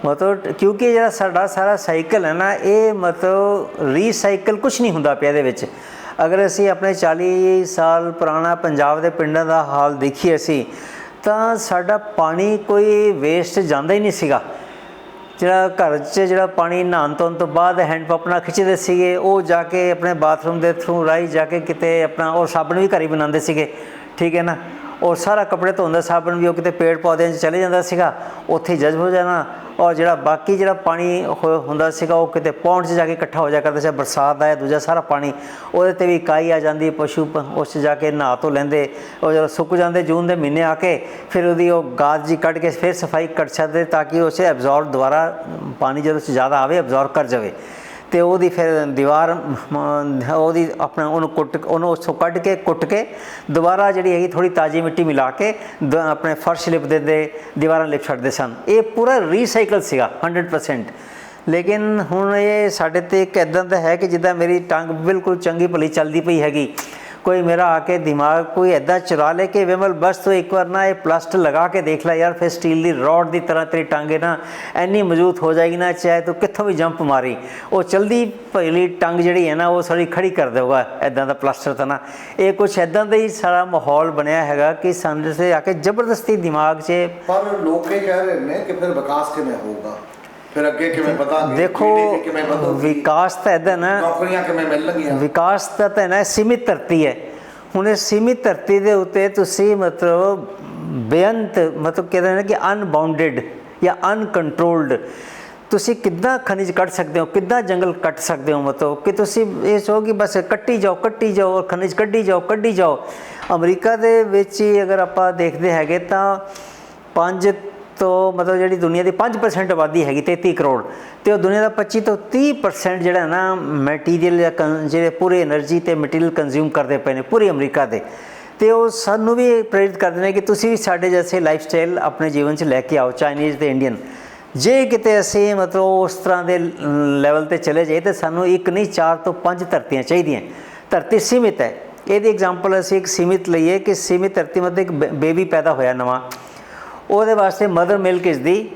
ਮਤਲਬ ਕਿਉਂਕਿ ਜਿਹੜਾ ਸਾਡਾ ਸਾਰਾ ਸਾਈਕਲ ਹੈ ਨਾ, ਇਹ ਮਤਲਬ ਰੀਸਾਈਕਲ ਕੁਝ ਨਹੀਂ ਹੁੰਦਾ ਪਿਆ ਇਹਦੇ ਵਿੱਚ। ਅਗਰ ਅਸੀਂ ਆਪਣੇ 40 ਸਾਲ ਪੁਰਾਣਾ ਪੰਜਾਬ ਦੇ ਪਿੰਡਾਂ ਦਾ ਹਾਲ ਦੇਖੀਏ ਅਸੀਂ, ਤਾਂ ਸਾਡਾ ਪਾਣੀ ਕੋਈ ਵੇਸਟ ਜਾਂਦਾ ਹੀ ਨਹੀਂ ਸੀਗਾ। ਜਿਹੜਾ ਘਰ 'ਚ ਜਿਹੜਾ ਪਾਣੀ ਨਹਾਉਣ ਧੋਣ ਤੋਂ ਬਾਅਦ ਹੈਂਡ ਪੰਪ ਨਾਲ ਖਿੱਚਦੇ ਸੀਗੇ, ਉਹ ਜਾ ਕੇ ਆਪਣੇ ਬਾਥਰੂਮ ਦੇ ਥਰੂ ਰਾਈ ਜਾ ਕੇ ਕਿਤੇ ਆਪਣਾ ਉਹ ਸਾਬਣ ਵੀ ਘਰ ਹੀ ਬਣਾਉਂਦੇ ਸੀਗੇ, ਠੀਕ ਹੈ ਨਾ? ਔਰ ਸਾਰਾ ਕੱਪੜੇ ਧੋਣ ਦਾ ਸਾਬਣ ਵੀ ਉਹ ਕਿਤੇ ਪੇੜ ਪੌਦਿਆਂ 'ਚ ਚਲੇ ਜਾਂਦਾ ਸੀਗਾ, ਉੱਥੇ ਜਜ਼ਬ ਹੋ ਜਾਣਾ। ਔਰ ਜਿਹੜਾ ਬਾਕੀ ਜਿਹੜਾ ਪਾਣੀ ਹੋ- ਹੁੰਦਾ ਸੀਗਾ, ਉਹ ਕਿਤੇ ਪੌਂਡ 'ਚ ਜਾ ਕੇ ਇਕੱਠਾ ਹੋ ਜਾ ਕਰਦਾ ਸੀ ਬਰਸਾਤ ਦਾ ਦੂਜਾ ਸਾਰਾ ਪਾਣੀ, ਉਹਦੇ ਤੇ ਵੀ ਇਕਾਈ ਆ ਜਾਂਦੀ, ਪਸ਼ੂ ਪ- ਉਸ 'ਚ ਜਾ ਕੇ ਨਹਾ ਧੋ ਲੈਂਦੇ, ਉਹ ਜਦੋਂ ਸੁੱਕ ਜਾਂਦੇ ਜੂਨ ਦੇ ਮਹੀਨੇ ਆ ਕੇ, ਫਿਰ ਉਹਦੀ ਉਹ ਗਾਦ ਜੀ ਕੱਢ ਕੇ ਫਿਰ ਸਫ਼ਾਈ ਕਰ ਸਕਦੇ ਤਾਂ ਕਿ ਉਸੇ ਐਬਜ਼ੌਰਬ ਦੁਬਾਰਾ ਪਾਣੀ ਜਦੋਂ 'ਚ ਜ਼ਿਆਦਾ ਆਵੇ ਐਬਜ਼ੌਰਬ ਕਰ ਜਾਵੇ। ਤੇ ਉਹਦੀ ਫਿਰ ਦੀਵਾਰ ਉਹਦੀ ਆਪਣਾ ਉਹਨੂੰ ਕੁੱਟ ਉਹਨੂੰ ਉਸੋਂ ਕੱਢ ਕੇ, ਕੁੱਟ ਕੇ ਦੁਬਾਰਾ ਜਿਹੜੀ ਹੈਗੀ ਥੋੜੀ ਤਾਜੀ ਮਿੱਟੀ ਮਿਲਾ ਕੇ ਦ- ਆਪਣੇ ਫਰਸ਼ ਲਿਪ ਦਿੰਦੇ ਦੀਵਾਰਾਂ ਲਿਪ ਛੱਡਦੇ ਸਨ। ਇਹ ਪੂਰਾ ਰੀਸਾਈਕਲ ਸੀਗਾ 100% ਲੇਕਿਨ ਹੁਣ ਇਹ ਸਾਡੇ ਤੇ ਇੱਕ ਇਦਾਂ ਦਾ ਹੈ ਕਿ ਜਿੱਦਾਂ ਮੇਰੀ ਟੰਗ ਬਿਲਕੁਲ ਚੰਗੀ ਭਲੀ ਚੱਲਦੀ ਪਈ ਹੈਗੀ। ਕੋਈ ਮੇਰਾ ਆ ਕੇ ਦਿਮਾਗ ਕੋਈ ਐਦਾਂ ਚੁਰਾ ਲੇ ਕਿ ਵਿਮਲ, ਬਸ ਤੂੰ ਇੱਕ ਵਾਰ ਨਾ ਇਹ ਪਲਾਸਟਰ ਲਗਾ ਕੇ ਦੇਖ ਲੈ ਯਾਰ, ਫਿਰ ਸਟੀਲ ਦੀ ਰੋਡ ਦੀ ਤਰ੍ਹਾਂ ਤੇਰੀ ਟੰਗੇ ਨਾ ਐਨੀ ਮਜ਼ਬੂਤ ਹੋ ਜਾਏਗੀ ਨਾ, ਚਾਹੇ ਤੂੰ ਕਿੱਥੋਂ ਵੀ ਜੰਪ ਮਾਰੀ। ਉਹ ਚਲਦੀ ਭਲੀ ਟੰਗ ਜਿਹੜੀ ਹੈ ਨਾ, ਉਹ ਸਾਰੀ ਖੜੀ ਕਰ ਦੇਊਗਾ ਐਦਾਂ ਦਾ ਪਲਾਸਟਰ ਤਾਂ ਨਾ। ਇਹ ਕੁਛ ਐਦਾਂ ਦਾ ਹੀ ਸਾਰਾ ਮਾਹੌਲ ਬਣਿਆ ਹੈਗਾ ਕਿ ਸਾਨੂੰ ਸੇ ਆ ਕੇ ਜ਼ਬਰਦਸਤੀ ਦਿਮਾਗ 'ਚ ਪਰ ਲੋਕ ਇਹ ਕਹਿ ਰਹੇ ਨੇ ਕਿ ਫਿਰ ਵਿਕਾਸ ਕਿਵੇਂ ਹੋਊਗਾ? ਫਿਰ ਅੱਗੇ ਕਿਵੇਂ ਵਧਾਂਗੇ? ਦੇਖੋ ਵਿਕਾਸ ਤਾਂ ਐਦਾਂ ਨਾ ਨੌਕਰੀਆਂ ਕਿਵੇਂ ਮਿਲਣਗੀਆਂ? ਵਿਕਾਸ ਦਾ ਤਾਂ ਨਾ ਸੀਮਿਤ ਧਰਤੀ ਹੈ। ਹੁਣ ਇਹ ਸੀਮਿਤ ਧਰਤੀ ਦੇ ਉੱਤੇ ਤੁਸੀਂ ਮਤਲਬ ਬੇਅੰਤ ਮਤਲਬ ਕਹਿੰਦੇ ਨੇ ਕਿ ਅਨਬਾਉਂਡਡ ਜਾਂ ਅਨਕੰਟਰੋਲਡ ਤੁਸੀਂ ਕਿੱਦਾਂ ਖਣਿਜ ਕੱਢ ਸਕਦੇ ਹੋ? ਕਿੱਦਾਂ ਜੰਗਲ ਕੱਟ ਸਕਦੇ ਹੋ ਮਤਲਬ? ਕਿ ਤੁਸੀਂ ਇਹ ਸੋ ਕਿ ਬਸ ਕੱਟੀ ਜਾਓ ਕੱਟੀ ਜਾਓ ਔਰ ਖਣਿਜ ਕੱਢੀ ਜਾਓ ਕੱਢੀ ਜਾਓ। ਅਮਰੀਕਾ ਦੇ ਵਿੱਚ ਹੀ ਅਗਰ ਆਪਾਂ ਦੇਖਦੇ ਹੈਗੇ ਤਾਂ ਪੰਜ ਤੋਂ ਮਤਲਬ ਜਿਹੜੀ ਦੁਨੀਆ ਦੀ 5% ਆਬਾਦੀ ਹੈਗੀ 33 ਕਰੋੜ, ਤੇ ਉਹ ਦੁਨੀਆ ਦਾ 25 ਤੋਂ 30% ਜਿਹੜਾ ਨਾ ਮਟੀਰੀਅਲ ਜਾਂ ਜਿਹੜੇ ਪੂਰੇ એનર્ਜੀ ਤੇ ਮਟੀਰੀਅਲ ਕੰਜ਼ਿਊਮ ਕਰਦੇ ਪਏ ਨੇ ਪੂਰੇ ਅਮਰੀਕਾ ਦੇ। ਤੇ ਉਹ ਸਾਨੂੰ ਵੀ ਪ੍ਰੇਰਿਤ ਕਰਦੇ ਨੇ ਕਿ ਤੁਸੀਂ ਵੀ ਸਾਡੇ ਜੈਸੇ ਲਾਈਫ ਸਟਾਈਲ ਆਪਣੇ ਜੀਵਨ 'ਚ ਲੈ ਕੇ ਆਓ ਚਾਈਨੀਜ਼ ਤੇ ਇੰਡੀਅਨ ਜੇ ਕਿਤੇ ਅਸੀਂ ਮਤਲਬ ਉਸ ਤਰ੍ਹਾਂ ਦੇ ਲੈਵਲ ਤੇ ਚਲੇ ਜਾਈਏ ਤੇ ਸਾਨੂੰ ਇੱਕ ਨਹੀਂ, ਚਾਰ ਤੋਂ ਪੰਜ ਧਰਤੀਆਂ ਚਾਹੀਦੀਆਂ। ਧਰਤੀ ਸੀਮਿਤ ਹੈ। ਇਹਦੀ ਐਗਜ਼ਾਮਪਲ ਅਸੀਂ ਇੱਕ ਸੀਮਿਤ ਲਈਏ ਕਿ ਸੀਮਿਤ ਧਰਤੀ ਮੱਤੇ ਇੱਕ ਬੇਬੀ ਪੈਦਾ ਹੋਇਆ ਨਵਾਂ। ਉਹਦੇ ਵਾਸਤੇ ਮਦਰ ਮਿਲਕ ਇਸ ਦੀ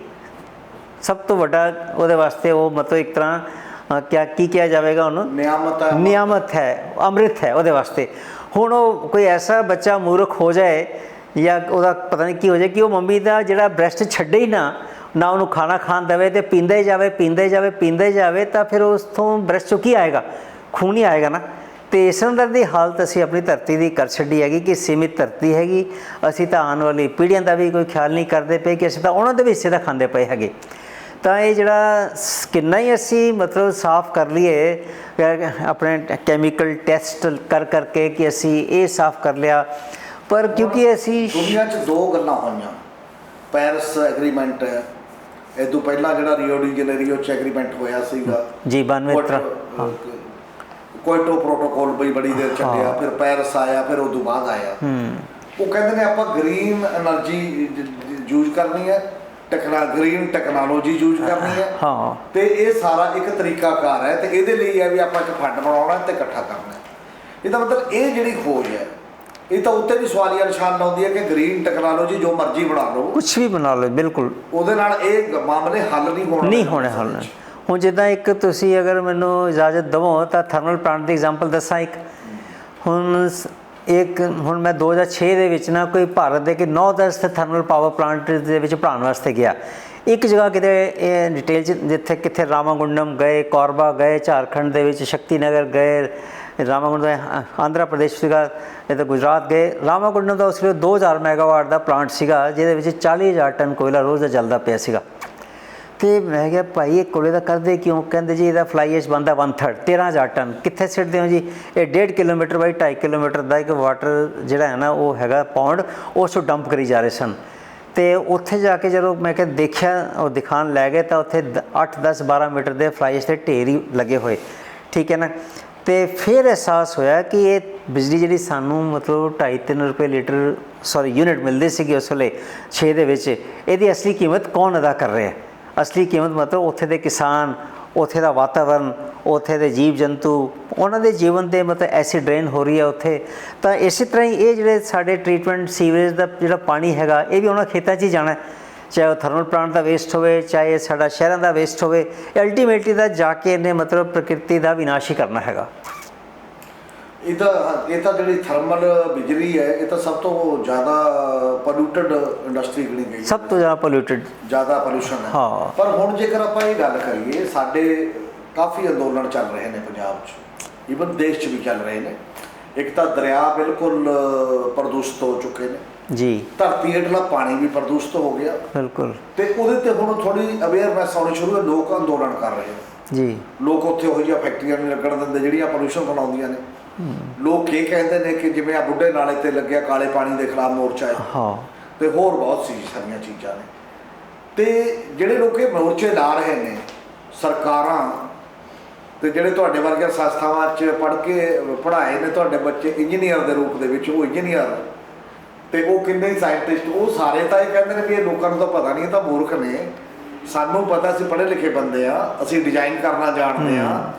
ਸਭ ਤੋਂ ਵੱਡਾ ਉਹਦੇ ਵਾਸਤੇ ਉਹ ਮਤਲਬ ਇੱਕ ਤਰ੍ਹਾਂ ਕਿਆ ਕੀ ਕਿਹਾ ਜਾਵੇਗਾ ਉਹਨੂੰ? ਨਿਆਮਤ ਹੈ। ਨਿਆਮਤ ਹੈ ਅੰਮ੍ਰਿਤ ਹੈ ਉਹਦੇ ਵਾਸਤੇ। ਹੁਣ ਉਹ ਕੋਈ ਐਸਾ ਬੱਚਾ ਮੂਰਖ ਹੋ ਜਾਏ ਜਾਂ ਉਹਦਾ ਪਤਾ ਨਹੀਂ ਕੀ ਹੋ ਜਾਏ ਕਿ ਉਹ ਮੰਮੀ ਦਾ ਜਿਹੜਾ ਬ੍ਰੈਸਟ ਛੱਡੇ ਹੀ ਨਾ ਨਾ ਉਹਨੂੰ ਖਾਣਾ ਖਾਣ ਦੇਵੇ ਤੇ ਪੀਂਦਾ ਹੀ ਜਾਵੇ ਪੀਂਦਾ ਹੀ ਜਾਵੇ ਪੀਂਦਾ ਹੀ ਜਾਵੇ ਤਾਂ ਫਿਰ ਉਸ ਤੋਂ ਬ੍ਰੈਸਟ ਚੋਂ ਕੀ ਆਏਗਾ? ਖੂਨ ਹੀ ਆਏਗਾ ਨਾ। ਤੇ ਇਸ ਅੰਦਰ ਦੀ ਹਾਲਤ ਅਸੀਂ ਆਪਣੀ ਧਰਤੀ ਦੀ ਕਰ ਛੱਡੀ ਹੈਗੀ ਕਿ ਸੀਮਿਤ ਧਰਤੀ ਹੈਗੀ। ਅਸੀਂ ਤਾਂ ਆਉਣ ਵਾਲੀ ਪੀੜ੍ਹੀਆਂ ਦਾ ਵੀ ਕੋਈ ਖਿਆਲ ਨਹੀਂ ਕਰਦੇ ਪਏ ਕਿ ਅਸੀਂ ਤਾਂ ਉਹਨਾਂ ਦੇ ਵੀ ਹਿੱਸੇ ਦਾ ਖਾਂਦੇ ਪਏ ਹੈਗੇ। ਤਾਂ ਇਹ ਜਿਹੜਾ ਕਿੰਨਾ ਹੀ ਅਸੀਂ ਮਤਲਬ ਸਾਫ਼ ਕਰ ਲਈਏ ਆਪਣੇ ਕੈਮੀਕਲ ਟੈਸਟ ਕਰ ਕਰਕੇ ਕਿ ਅਸੀਂ ਇਹ ਸਾਫ਼ ਕਰ ਲਿਆ। ਪਰ ਕਿਉਂਕਿ ਅਸੀਂ ਦੁਨੀਆ 'ਚ ਦੋ ਗੱਲਾਂ ਹੋਈਆਂ। ਪੈਰਿਸ ਐਗਰੀਮੈਂਟ ਹੈ ਇਹ ਤੋਂ ਪਹਿਲਾਂ ਜਿਹੜਾ ਰੀਓ ਡੀ ਜਨੇਰੀਓ 'ਚ ਐਗਰੀਮੈਂਟ ਹੋਇਆ ਸੀਗਾ। ਜੀ 92 ਤਰ੍ਹਾਂ ਹਾਂ। ਕੋਇਟੋ ਪ੍ਰੋਟੋਕੋਲ ਬਈ ਬੜੀ ਦੇਰ ਚੱਲਿਆ ਫਿਰ ਪੈਰਿਸ ਆਇਆ ਫਿਰ ਉਹ ਤੋਂ ਬਾਅਦ ਆਇਆ। ਉਹ ਕਹਿੰਦੇ ਨੇ ਆਪਾਂ ਗ੍ਰੀਨ એનર્ਜੀ ਯੂਜ਼ ਕਰਨੀ ਹੈ ਟੈਕਨਾ ਗ੍ਰੀਨ ਟੈਕਨੋਲੋਜੀ ਯੂਜ਼ ਕਰਨੀ ਹੈ। ਹਾਂ। ਤੇ ਇਹ ਸਾਰਾ ਇੱਕ ਤਰੀਕਾਕਾਰ ਹੈ ਤੇ ਇਹਦੇ ਲਈ ਹੈ ਵੀ ਆਪਾਂ ਇੱਕ ਫੰਡ ਬਣਾਉਣਾ ਤੇ ਇਕੱਠਾ ਕਰਨਾ ਇਹਦਾ ਮਤਲਬ ਇਹ ਜਿਹੜੀ ਖੋਜ ਹੈ ਇਹ ਤਾਂ ਉੱਤੇ ਵੀ ਸਵਾਲੀਆ ਨਿਸ਼ਾਨ ਲਾਉਂਦੀ ਹੈ ਕਿ ਗ੍ਰੀਨ ਟੈਕਨੋਲੋਜੀ ਜੋ ਮਰਜ਼ੀ ਬਣਾ ਲਓ। ਕੁਝ ਵੀ ਬਣਾ ਲਓ ਬਿਲਕੁਲ। ਉਹਦੇ ਨਾਲ ਇਹ ਮਾਮਲੇ ਹੱਲ ਨਹੀਂ ਹੋਣੇ ਨਹੀਂ ਹੋਣੇ ਹੱਲ ਹੁਣ ਜਿੱਦਾਂ ਇੱਕ ਤੁਸੀਂ ਅਗਰ ਮੈਨੂੰ ਇਜਾਜ਼ਤ ਦਵੋ ਤਾਂ ਥਰਮਲ ਪਲਾਂਟ ਦੀ ਐਗਜ਼ਾਮਪਲ ਦੱਸਾਂ ਇੱਕ। ਹੁਣ ਸ- ਇੱਕ ਹੁਣ ਮੈਂ 2006 ਦੇ ਵਿੱਚ ਨਾ ਕੋਈ ਭਾਰਤ ਦੇ ਕਿ 9-10 ਥਰਮਲ ਪਾਵਰ ਪਲਾਂਟ ਦੇ ਵਿੱਚ ਪੜ੍ਹਾਉਣ ਵਾਸਤੇ ਗਿਆ। ਇੱਕ ਜਗ੍ਹਾ ਕਿਤੇ ਇਹ ਡਿਟੇਲ ਚ ਜਿੱਥੇ ਕਿੱਥੇ ਰਾਮਾਗੁੰਡਮ ਗਏ, ਕੋਰਬਾ ਗਏ, ਝਾਰਖੰਡ ਦੇ ਵਿੱਚ ਸ਼ਕਤੀ ਨਗਰ ਗਏ, ਰਾਮਾਗੁੰਡਮ ਆਂਧਰਾ ਪ੍ਰਦੇਸ਼ ਸੀਗਾ, ਇਹ ਤਾਂ ਗੁਜਰਾਤ ਗਏ। ਰਾਮਾਗੁੰਡਮ ਦਾ ਉਸ ਵੇਲੇ 2000 ਮੈਗਾਵਾਟ ਦਾ ਪਲਾਂਟ ਸੀਗਾ, ਜਿਹਦੇ ਵਿੱਚ 40000 ਟਨ ਕੋਇਲਾ ਰੋਜ਼ ਦਾ ਜਲਦਾ ਪਿਆ ਸੀਗਾ। ਤੇ ਮੈਂ ਕਿਹਾ, ਭਾਈ, ਇਹ ਕੋਲੇ ਦਾ ਕਰਦੇ ਕਿਉਂ? ਕਹਿੰਦੇ, ਜੀ, ਇਹਦਾ ਫਲਾਈ ਐਸ਼ ਬੰਦਾ 1/3 13000 ਟਨ ਕਿੱਥੇ ਸਿੱਟਦੇ ਹੋ ਜੀ? ਇਹ 1.5 ਕਿਲੋਮੀਟਰ ਬਾਈ 2.5 ਕਿਲੋਮੀਟਰ ਦਾ ਇੱਕ ਵਾਟਰ ਜਿਹੜਾ ਹੈ ਨਾ, ਉਹ ਹੈਗਾ ਪੌਂਡ ਉਸ ਤੋਂ ਡੰਪ ਕਰੀ ਜਾ ਰਹੇ ਸਨ। ਤੇ ਉੱਥੇ ਜਾ ਕੇ ਜਦੋਂ ਮੈਂ ਕਿਹਾ, ਦੇਖਿਆ, ਉਹ ਦਿਖਾਣ ਲੈ ਗਏ, ਤਾਂ ਉੱਥੇ 8 10 12 ਮੀਟਰ ਦੇ ਫਲਾਈ ਐਸ਼ ਦੇ ਢੇਰ ਹੀ ਲੱਗੇ ਹੋਏ। ਠੀਕ ਹੈ ਨਾ? ਤੇ ਫਿਰ ਅਹਿਸਾਸ ਹੋਇਆ ਕਿ ਇਹ ਬਿਜਲੀ ਜਿਹੜੀ ਸਾਨੂੰ ਮਤਲਬ 2.5 3 ਰੁਪਏ ਲੀਟਰ ਸੌਰੀ ਯੂਨਿਟ ਮਿਲਦੀ ਸੀਗੀ ਉਸ ਵੇਲੇ 6 ਦੇ ਵਿੱਚ, ਇਹਦੀ ਅਸਲੀ ਕੀਮਤ ਕੌਣ ਅਦਾ ਕਰ ਰਿਹਾ ਹੈ? ਅਸਲੀ ਕੀਮਤ ਮਤਲਬ ਉੱਥੇ ਦੇ ਕਿਸਾਨ, ਉੱਥੇ ਦਾ ਵਾਤਾਵਰਨ, ਉੱਥੇ ਦੇ ਜੀਵ ਜੰਤੂ ਉਹਨਾਂ ਦੇ ਜੀਵਨ 'ਤੇ ਮਤਲਬ ਐਸੀ ਡਰੇਨ ਹੋ ਰਹੀ ਹੈ ਉੱਥੇ। ਤਾਂ ਇਸੇ ਤਰ੍ਹਾਂ ਹੀ ਇਹ ਜਿਹੜੇ ਸਾਡੇ ਟ੍ਰੀਟਮੈਂਟ ਸੀਵਰੇਜ ਦਾ ਜਿਹੜਾ ਪਾਣੀ ਹੈਗਾ, ਇਹ ਵੀ ਉਹਨਾਂ ਖੇਤਾਂ 'ਚ ਹੀ ਜਾਣਾ ਚਾਹੇ ਉਹ ਥਰਮਲ ਪਲਾਂਟ ਦਾ ਵੇਸਟ ਹੋਵੇ, ਚਾਹੇ ਸਾਡਾ ਸ਼ਹਿਰਾਂ ਦਾ ਵੇਸਟ ਹੋਵੇ ਅਲਟੀਮੇਟਲੀ ਤਾਂ ਜਾ ਕੇ ਇਹਨੇ ਮਤਲਬ ਪ੍ਰਕਿਰਤੀ ਦਾ ਵਿਨਾਸ਼ ਹੀ ਕਰਨਾ ਹੈਗਾ। ਇਹਦਾ ਇਹ ਤਾਂ ਜਿਹੜੀ ਥਰਮਲ ਬਿਜਲੀ ਹੈ ਇਹ ਤਾਂ ਸਭ ਤੋਂ ਜ਼ਿਆਦਾ ਪੋਲੂਟਡ ਇੰਡਸਟਰੀ ਗਣੀ ਗਈ। ਸਭ ਤੋਂ ਜ਼ਿਆਦਾ ਪੋਲਿਊਟਡ ਜ਼ਿਆਦਾ ਪੋਲੂਸ਼ਨ ਹੈ। ਹਾਂ। ਪਰ ਹੁਣ ਜੇਕਰ ਆਪਾਂ ਇਹ ਗੱਲ ਕਰੀਏ ਸਾਡੇ ਕਾਫੀ ਅੰਦੋਲਨ ਚੱਲ ਰਹੇ ਨੇ ਪੰਜਾਬ 'ਚ। ਈਵਨ ਦੇਸ਼ 'ਚ ਵੀ ਚੱਲ ਰਹੇ ਨੇ। ਇੱਕ ਤਾਂ ਦਰਿਆ ਬਿਲਕੁਲ ਪ੍ਰਦੂਸ਼ਿਤ ਹੋ ਚੁੱਕੇ ਨੇ। ਜੀ। ਧਰਤੀ ਹੇਠਲਾ ਪਾਣੀ ਵੀ ਪ੍ਰਦੂਸ਼ਿਤ ਹੋ ਗਿਆ। ਬਿਲਕੁਲ। ਤੇ ਉਹਦੇ ਤੇ ਹੁਣ ਥੋੜੀ ਅਵੇਅਰਨੈਸ ਆਉਣੀ ਸ਼ੁਰੂ ਹੈ। ਲੋਕ ਅੰਦੋਲਨ ਕਰ ਰਹੇ ਨੇ। ਜੀ। ਲੋਕ ਉੱਥੇ ਉਹੋ ਜਿਹੀਆਂ ਫੈਕਟਰੀਆਂ ਨਹੀਂ ਲੱਗਣ ਦਿੰਦੇ ਜਿਹੜੀਆਂ ਪੋਲੂਸ਼ਨ ਬਣਾਉਂਦੀਆਂ ਨੇ। ਲੋਕ ਇਹ ਕਹਿੰਦੇ ਨੇ ਕਿ ਜਿਵੇਂ ਆ ਬੁੱਢੇ ਨਾਲੇ ਤੇ ਲੱਗਿਆ ਕਾਲੇ ਪਾਣੀ ਦੇ ਖਿਲਾਫ ਮੋਰਚਾ ਹੈ। ਹਾਂ। ਤੇ ਹੋਰ ਬਹੁਤ ਸੀ ਸਾਰੀਆਂ ਚੀਜ਼ਾਂ ਨੇ। ਤੇ ਜਿਹੜੇ ਲੋਕ ਇਹ ਮੋਰਚੇ ਲਾ ਰਹੇ ਨੇ ਸਰਕਾਰਾਂ ਤੇ ਜਿਹੜੇ ਤੁਹਾਡੇ ਵਰਗੀਆਂ ਸੰਸਥਾਵਾਂ 'ਚ ਪੜ੍ਹ ਕੇ ਪੜ੍ਹਾਏ ਨੇ ਤੁਹਾਡੇ ਬੱਚੇ ਇੰਜੀਨੀਅਰ ਦੇ ਰੂਪ ਦੇ ਵਿੱਚ ਉਹ ਇੰਜੀਨੀਅਰ ਤੇ ਉਹ ਕਿੰਨੇ ਸਾਇੰਟਿਸਟ ਉਹ ਸਾਰੇ ਤਾਂ ਇਹ ਕਹਿੰਦੇ ਨੇ ਵੀ ਇਹ ਲੋਕਾਂ ਨੂੰ ਤਾਂ ਪਤਾ ਨਹੀਂ ਇਹ ਤਾਂ ਮੂਰਖ ਨੇ। ਸਾਨੂੰ ਪਤਾ ਅਸੀਂ ਪੜ੍ਹੇ ਲਿਖੇ ਬੰਦੇ ਆ ਅਸੀਂ ਡਿਜ਼ਾਈਨ ਕਰਨਾ ਜਾਣਦੇ ਆ।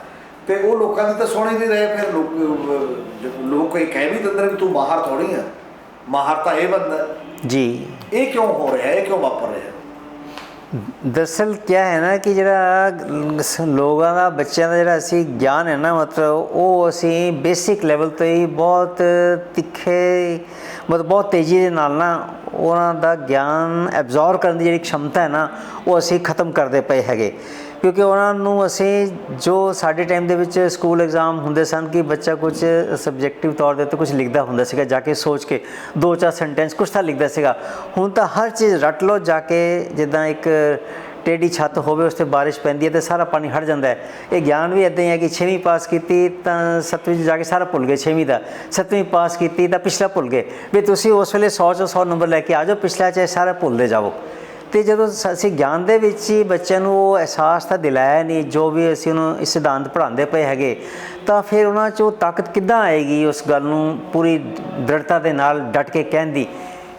ਤੇ ਉਹ ਲੋਕਾਂ ਦੀ ਤਾਂ ਸੁਣ ਨਹੀਂ ਰਹੇ ਫਿਰ ਲੋਕ ਲੋਕ ਇਹ ਕਹਿ ਵੀ ਦਿੰਦੇ ਨੇ ਤੂੰ ਬਾਹਰ ਥੋੜੀ ਆ ਮਾਹਰ ਤਾਂ ਇਹ ਬੰਦਾ। ਜੀ ਇਹ ਕਿਉਂ ਹੋ ਰਿਹਾ ਹੈ ਇਹ ਕਿਉਂ ਵਾਪਰ ਰਿਹਾ ਹੈ? ਦਰਅਸਲ ਕੀ ਹੈ ਨਾ ਕਿ ਜਿਹੜਾ ਲੋਕਾਂ ਦਾ ਬੱਚਿਆਂ ਦਾ ਜਿਹੜਾ ਅਸੀਂ ਗਿਆਨ ਹੈ ਨਾ ਮਤਲਬ ਉਹ ਅਸੀਂ ਬੇਸਿਕ ਲੈਵਲ ਤੋਂ ਹੀ ਬਹੁਤ ਤਿੱਖੇ ਮਤਲਬ ਬਹੁਤ ਤੇਜ਼ੀ ਦੇ ਨਾਲ ਨਾ ਉਹਨਾਂ ਦਾ ਗਿਆਨ ਐਬਜ਼ੌਰਬ ਕਰਨ ਦੀ ਜਿਹੜੀ ਖਮਤਾ ਹੈ ਨਾ ਉਹ ਅਸੀਂ ਖਤਮ ਕਰਦੇ ਪਏ ਹੈਗੇ ਕਿਉਂਕਿ ਉਹਨਾਂ ਨੂੰ ਅਸੀਂ ਜੋ ਸਾਡੇ ਟਾਈਮ ਦੇ ਵਿੱਚ ਸਕੂਲ ਐਗਜ਼ਾਮ ਹੁੰਦੇ ਸਨ ਕਿ ਬੱਚਾ ਕੁਝ ਸਬਜੈਕਟਿਵ ਤੌਰ ਦੇ ਉੱਤੇ ਕੁਝ ਲਿਖਦਾ ਹੁੰਦਾ ਸੀਗਾ, ਜਾ ਕੇ ਸੋਚ ਕੇ ਦੋ ਚਾਰ ਸੈਂਟੈਂਸ ਕੁਝ ਤਾਂ ਲਿਖਦਾ ਸੀਗਾ। ਹੁਣ ਤਾਂ ਹਰ ਚੀਜ਼ ਰੱਟ ਲਓ, ਜਾ ਕੇ ਜਿੱਦਾਂ ਇੱਕ ਟੇਢੀ ਛੱਤ ਹੋਵੇ, ਉਸ ਤੇ ਬਾਰਿਸ਼ ਪੈਂਦੀ ਹੈ ਤੇ ਸਾਰਾ ਪਾਣੀ ਹਟ ਜਾਂਦਾ ਹੈ। ਇਹ ਗਿਆਨ ਵੀ ਇਦਾਂ ਹੀ ਹੈ ਕਿ 6ਵੀਂ ਪਾਸ ਕੀਤੀ ਤਾਂ 7ਵੀਂ 'ਚ ਜਾ ਕੇ ਸਾਰਾ ਭੁੱਲ ਗਏ 6ਵੀਂ ਦਾ। 7ਵੀਂ ਪਾਸ ਕੀਤੀ ਤਾਂ ਪਿਛਲਾ ਭੁੱਲ ਗਏ। ਵੀ ਤੁਸੀਂ ਉਸ ਵੇਲੇ 100 ਚੋਂ 100 ਨੰਬਰ ਲੈ ਕੇ ਆ ਜਾਓ, ਪਿਛਲਾ ਚਾਹੇ ਸਾਰਾ ਭੁੱਲਦੇ ਜਾਓ ਤੇ ਜਦੋਂ ਅਸੀਂ ਗਿਆਨ ਦੇ ਵਿੱਚ ਹੀ ਬੱਚਿਆਂ ਨੂੰ ਉਹ ਅਹਿਸਾਸ ਤਾਂ ਦਿਲਾਇਆ ਨਹੀਂ ਜੋ ਵੀ ਅਸੀਂ ਉਹਨੂੰ ਇਹ ਸਿਧਾਂਤ ਪੜ੍ਹਾਉਂਦੇ ਪਏ ਹੈਗੇ ਤਾਂ ਫਿਰ ਉਹਨਾਂ 'ਚ ਉਹ ਤਾਕਤ ਕਿੱਦਾਂ ਆਏਗੀ ਉਸ ਗੱਲ ਨੂੰ ਪੂਰੀ ਦ੍ਰਿੜਤਾ ਦੇ ਨਾਲ ਡਟ ਕੇ ਕਹਿਣ ਦੀ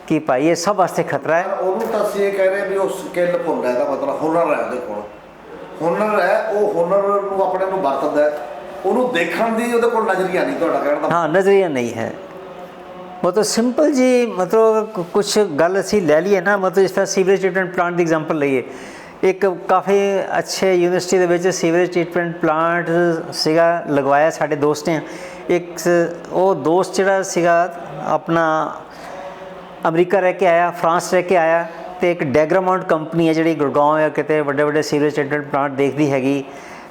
ਕਿ ਭਾਈ ਇਹ ਸਭ ਵਾਸਤੇ ਖਤਰਾ ਹੈ। ਉਹਨੂੰ ਤਾਂ ਅਸੀਂ ਇਹ ਕਹਿ ਰਹੇ ਵੀ ਉਹ ਸਕਿੱਲ ਭੁੱਲ ਹੈ ਦਾ ਮਤਲਬ ਹੁਨਰ ਹੈ ਉਹਦੇ ਕੋਲ। ਹੁਨਰ ਹੈ ਉਹ ਹੁਨਰ ਨੂੰ ਆਪਣੇ ਨੂੰ ਵਰਤਦਾ ਉਹਨੂੰ ਦੇਖਣ ਦੀ ਉਹਦੇ ਕੋਲ ਨਜ਼ਰੀਆ ਨਹੀਂ ਤੁਹਾਡਾ ਕਹਿਣ ਦਾ। ਹਾਂ ਨਜ਼ਰੀਆ ਨਹੀਂ ਹੈ। ਮਤਲਬ ਸਿੰਪਲ ਜੀ, ਮਤਲਬ ਕੁਝ ਗੱਲ ਅਸੀਂ ਲੈ ਲਈਏ ਨਾ, ਮਤਲਬ ਜਿਸ ਤਰ੍ਹਾਂ ਸੀਵਰੇਜ ਟ੍ਰੀਟਮੈਂਟ ਪਲਾਂਟ ਦੀ ਐਗਜ਼ਾਮਪਲ ਲਈਏ। ਇੱਕ ਕਾਫੀ ਅੱਛੇ ਯੂਨੀਵਰਸਿਟੀ ਦੇ ਵਿੱਚ ਸੀਵਰੇਜ ਟ੍ਰੀਟਮੈਂਟ ਪਲਾਂਟ ਸੀਗਾ, ਲਗਵਾਇਆ ਸਾਡੇ ਦੋਸਤ ਨੇ। ਇੱਕ ਉਹ ਦੋਸਤ ਜਿਹੜਾ ਸੀਗਾ, ਆਪਣਾ ਅਮਰੀਕਾ ਰਹਿ ਕੇ ਆਇਆ, ਫਰਾਂਸ ਰਹਿ ਕੇ ਆਇਆ ਤੇ ਇੱਕ ਡੈਗਰਾਮਾਉਂਟ ਕੰਪਨੀ ਹੈ ਜਿਹੜੀ ਗੁੜਗਾਉਂ ਜਾਂ ਕਿਤੇ ਵੱਡੇ ਵੱਡੇ ਸੀਵਰੇਜ ਟ੍ਰੀਟਮੈਂਟ ਪਲਾਂਟ ਦੇਖਦੀ ਹੈਗੀ।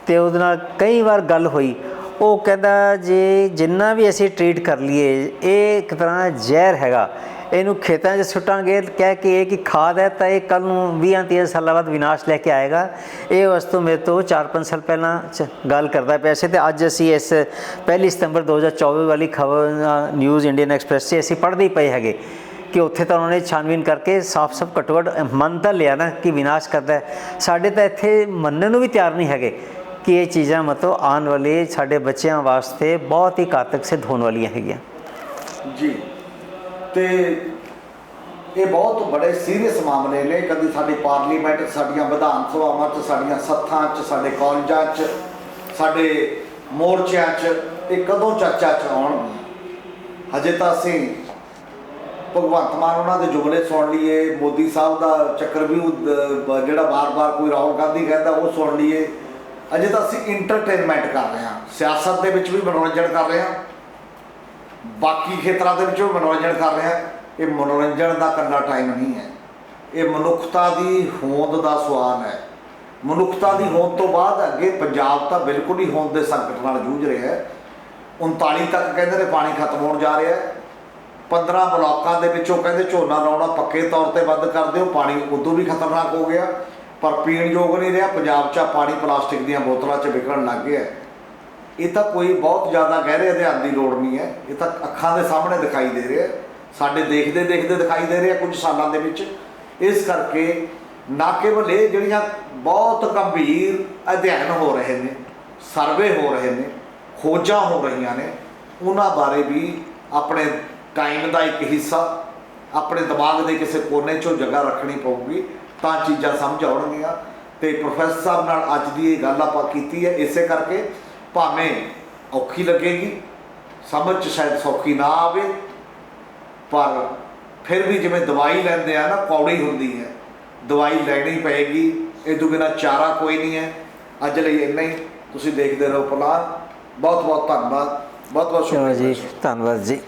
ਤੇ ਉਹਦੇ ਨਾਲ ਕਈ ਵਾਰ ਗੱਲ ਹੋਈ। ਉਹ ਕਹਿੰਦਾ ਜੇ, ਜਿੰਨਾ ਵੀ ਅਸੀਂ ਟ੍ਰੀਟ ਕਰ ਲਈਏ, ਇਹ ਇੱਕ ਤਰ੍ਹਾਂ ਜ਼ਹਿਰ ਹੈਗਾ। ਇਹਨੂੰ ਖੇਤਾਂ 'ਚ ਸੁੱਟਾਂਗੇ, ਕਹਿ ਕੇ ਇਹ ਕਿ ਖਾਦ ਹੈ, ਤਾਂ ਇਹ ਕੱਲ ਨੂੰ 20 30 ਸਾਲਾਂ ਬਾਅਦ ਵਿਨਾਸ਼ ਲੈ ਕੇ ਆਏਗਾ। ਇਹ ਵਸਤੂ ਮੇਰੇ ਤੋਂ 4-5 ਸਾਲ ਪਹਿਲਾਂ ਚ ਗੱਲ ਕਰਦਾ ਪਿਆ ਸੀ ਤੇ ਅੱਜ ਅਸੀਂ ਇਸ ਪਹਿਲੀ ਸਤੰਬਰ 2024 ਵਾਲੀ ਖਬਰ ਨਿਊਜ਼ ਇੰਡੀਅਨ ਐਕਸਪ੍ਰੈਸ 'ਚ ਅਸੀਂ ਪੜ੍ਹਦੇ ਪਏ ਹੈਗੇ ਕਿ ਉੱਥੇ ਤਾਂ ਉਹਨਾਂ ਨੇ ਛਾਨਬੀਨ ਕਰਕੇ ਸਾਫ਼ ਸਾਫ਼ ਘੱਟੋ ਘੱਟ ਮੰਨ ਤਾਂ ਲਿਆ ਨਾ ਕਿ ਵਿਨਾਸ਼ ਕਰਦਾ ਸਾਡੇ ਤਾਂ ਇੱਥੇ ਮੰਨਣ ਨੂੰ ਵੀ ਤਿਆਰ ਨਹੀਂ ਹੈਗੇ। ਕਿ ਇਹ ਚੀਜ਼ਾਂ ਮਤਲਬ ਆਉਣ ਵਾਲੇ ਸਾਡੇ ਬੱਚਿਆਂ ਵਾਸਤੇ ਬਹੁਤ ਹੀ ਘਾਤਕ ਸਿੱਧ ਹੋਣ ਵਾਲੀਆਂ ਹੈਗੀਆਂ। ਜੀ। ਤੇ ਇਹ ਬਹੁਤ ਬੜੇ ਸੀਰੀਅਸ ਮਾਮਲੇ ਨੇ। ਕਦੀ ਸਾਡੀ ਪਾਰਲੀਮੈਂਟ 'ਚ, ਸਾਡੀਆਂ ਵਿਧਾਨ ਸਭਾਵਾਂ 'ਚ ਸਾਡੀਆਂ ਸੱਥਾਂ 'ਚ ਸਾਡੇ ਕਾਲਜਾਂ 'ਚ ਸਾਡੇ ਮੋਰਚਿਆਂ 'ਚ ਇਹ ਕਦੋਂ ਚਰਚਾ 'ਚ ਆਉਣਗੇ ਹਜੇ ਤਾਂ ਅਸੀਂ ਭਗਵੰਤ ਮਾਨ ਉਹਨਾਂ ਦੇ ਜੁਮਲੇ ਸੁਣ ਲਈਏ। ਮੋਦੀ ਸਾਹਿਬ ਦਾ ਚੱਕਰਵਿਊਹ ਦ- ਜਿਹੜਾ ਬਾਰ-ਬਾਰ ਕੋਈ ਰਾਹੁਲ ਗਾਂਧੀ ਕਹਿੰਦਾ ਉਹ ਸੁਣ ਲਈਏ। ਅਜੇ ਤਾਂ ਅਸੀਂ ਇੰਟਰਟੇਨਮੈਂਟ ਕਰ ਰਹੇ ਹਾਂ। ਸਿਆਸਤ ਦੇ ਵਿੱਚ ਵੀ ਮਨੋਰੰਜਨ ਕਰ ਰਹੇ ਹਾਂ। ਬਾਕੀ ਖੇਤਰਾਂ ਦੇ ਵਿੱਚ ਵੀ ਮਨੋਰੰਜਨ ਕਰ ਰਹੇ ਹਾਂ। ਇਹ ਮਨੋਰੰਜਨ ਦਾ ਇਕੱਲਾ ਟਾਈਮ ਨਹੀਂ ਹੈ। ਇਹ ਮਨੁੱਖਤਾ ਦੀ ਹੋਂਦ ਦਾ ਸਵਾਲ ਹੈ। ਮਨੁੱਖਤਾ ਦੀ ਹੋਂਦ ਤੋਂ ਬਾਅਦ ਅੱਗੇ ਪੰਜਾਬ ਤਾਂ ਬਿਲਕੁਲ ਹੀ ਹੋਂਦ ਦੇ ਸੰਕਟ ਨਾਲ ਜੂਝ ਰਿਹਾ ਹੈ। 39 ਤੱਕ ਕਹਿੰਦੇ ਨੇ ਪਾਣੀ ਖਤਮ ਹੋਣ ਜਾ ਰਿਹਾ ਹੈ। 15 ਬਲਾਕਾਂ ਦੇ ਵਿੱਚੋਂ ਕਹਿੰਦੇ ਝੋਨਾ ਲਾਉਣਾ ਪੱਕੇ ਤੌਰ ਤੇ ਬੰਦ ਕਰ ਦਿਓ, ਪਾਣੀ ਉਦੋਂ ਵੀ ਖਤਰਨਾਕ ਹੋ ਗਿਆ। ਪਰ ਪੀਣ ਯੋਗ ਨਹੀਂ ਰਿਹਾ, ਪੰਜਾਬ 'ਚ ਪਾਣੀ ਪਲਾਸਟਿਕ ਦੀਆਂ ਬੋਤਲਾਂ 'ਚ ਵਿਕਣ ਲੱਗ ਗਿਆ। ਇਹ ਤਾਂ ਕੋਈ ਬਹੁਤ ਜ਼ਿਆਦਾ ਗਹਿਰੇ ਅਧਿਐਨ ਦੀ ਲੋੜ ਨਹੀਂ ਹੈ। ਇਹ ਤਾਂ ਅੱਖਾਂ ਦੇ ਸਾਹਮਣੇ ਦਿਖਾਈ ਦੇ ਰਿਹਾ। ਸਾਡੇ ਦੇਖਦੇ ਦੇਖਦੇ ਦਿਖਾਈ ਦੇ ਰਿਹਾ ਕੁਝ ਸਾਲਾਂ ਦੇ ਵਿੱਚ। ਇਸ ਕਰਕੇ ਨਾ ਕੇਵਲ ਇਹ ਜਿਹੜੀਆਂ ਬਹੁਤ ਗੰਭੀਰ ਅਧਿਐਨ ਹੋ ਰਹੇ ਨੇ, ਸਰਵੇ ਹੋ ਰਹੇ ਨੇ, ਖੋਜਾਂ ਹੋ ਰਹੀਆਂ ਨੇ, ਉਹਨਾਂ ਬਾਰੇ ਵੀ ਆਪਣੇ ਟਾਈਮ ਦਾ ਇੱਕ ਹਿੱਸਾ, ਆਪਣੇ ਦਿਮਾਗ ਦੇ ਕਿਸੇ ਕੋਨੇ 'ਚੋਂ ਜਗ੍ਹਾ ਰੱਖਣੀ ਪਊਗੀ। ਤਾਂ ਚੀਜ਼ਾਂ ਸਮਝ ਆਉਣਗੀਆਂ। ਤੇ ਪ੍ਰੋਫੈਸਰ ਸਾਹਿਬ ਨਾਲ ਅੱਜ ਦੀ ਇਹ ਗੱਲ ਆਪਾਂ ਕੀਤੀ ਹੈ ਇਸੇ ਕਰਕੇ ਭਾਵੇਂ ਔਖੀ ਲੱਗੇਗੀ ਸਮਝ 'ਚ ਸ਼ਾਇਦ ਸੌਖੀ ਨਾ ਆਵੇ ਪਰ ਫਿਰ ਵੀ ਜਿਵੇਂ ਦਵਾਈ ਲੈਂਦੇ ਆ ਨਾ ਕੌੜੀ ਹੁੰਦੀ ਹੈ। ਦਵਾਈ ਲੈਣੀ ਪਏਗੀ ਇਹ ਤੋਂ ਬਿਨਾ ਚਾਰਾ ਕੋਈ ਨਹੀਂ ਹੈ। ਅੱਜ ਲਈ ਇੰਨਾ ਹੀ। ਤੁਸੀਂ ਦੇਖਦੇ ਰਹੋ ਪਲਾਨ। ਬਹੁਤ ਬਹੁਤ ਧੰਨਵਾਦ ਬਹੁਤ ਬਹੁਤ ਸ਼ੁਕਰੀਆ। ਜੀ ਧੰਨਵਾਦ ਜੀ।